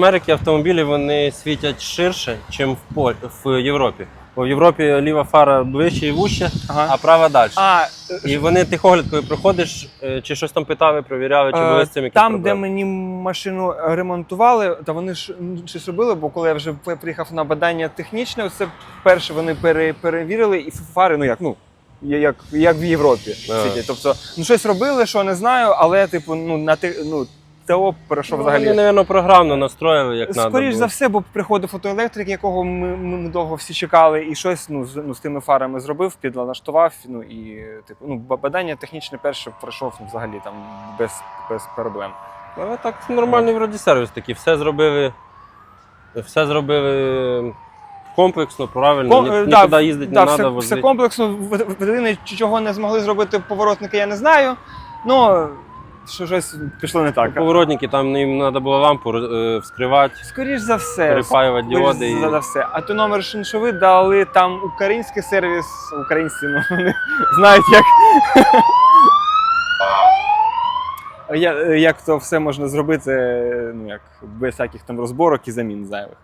В Америці автомобілі вони світять ширше, ніж в, Пол... в Європі. Бо в Європі ліва фара ближче і вужче, Ага. а права далі. А, І вони тихогляд, коли проходиш, е, чи щось там питали, перевіряли, чи були Е, з цим якісь Там, де проблеми. мені машину ремонтували, та вони ж м, щось робили, бо коли я вже п- приїхав на бадання технічне, це перше вони пере, перевірили, і фари, ну як, ну. є- Як, як в Європі Ага. світять. Тобто, ну щось робили, що не знаю, але типу, ну на те, ну, ТО пройшов Ну, взагалі. Вони, мабуть, програмно настроїли, як треба. Скоріш за все, бо приходив фотоелектрик, якого ми, ми, довго всі чекали, і щось ну, з, ну, з тими фарами зробив, підлаштував. Ну і типу, ну, бадання технічне перше пройшов ну, взагалі там без, без проблем. Але так нормальний вроді сервіс такий. Все зробили. Все зробили комплексно, правильно. Ком- е, нікуди да, їздити да, не треба, все возити. комплексно. В- чого не змогли зробити поворотники, я не знаю. Ну, що щось пішло не так. Поворотники, там їм треба було лампу е, вскривати, Скоріш за все. перепаювати Скоріш діоди. І... за все. А то номер шиншови дали там український сервіс, українці ну, вони знають, як. Я- Як то все можна зробити, ну як без всяких там розборок і замін зайвих.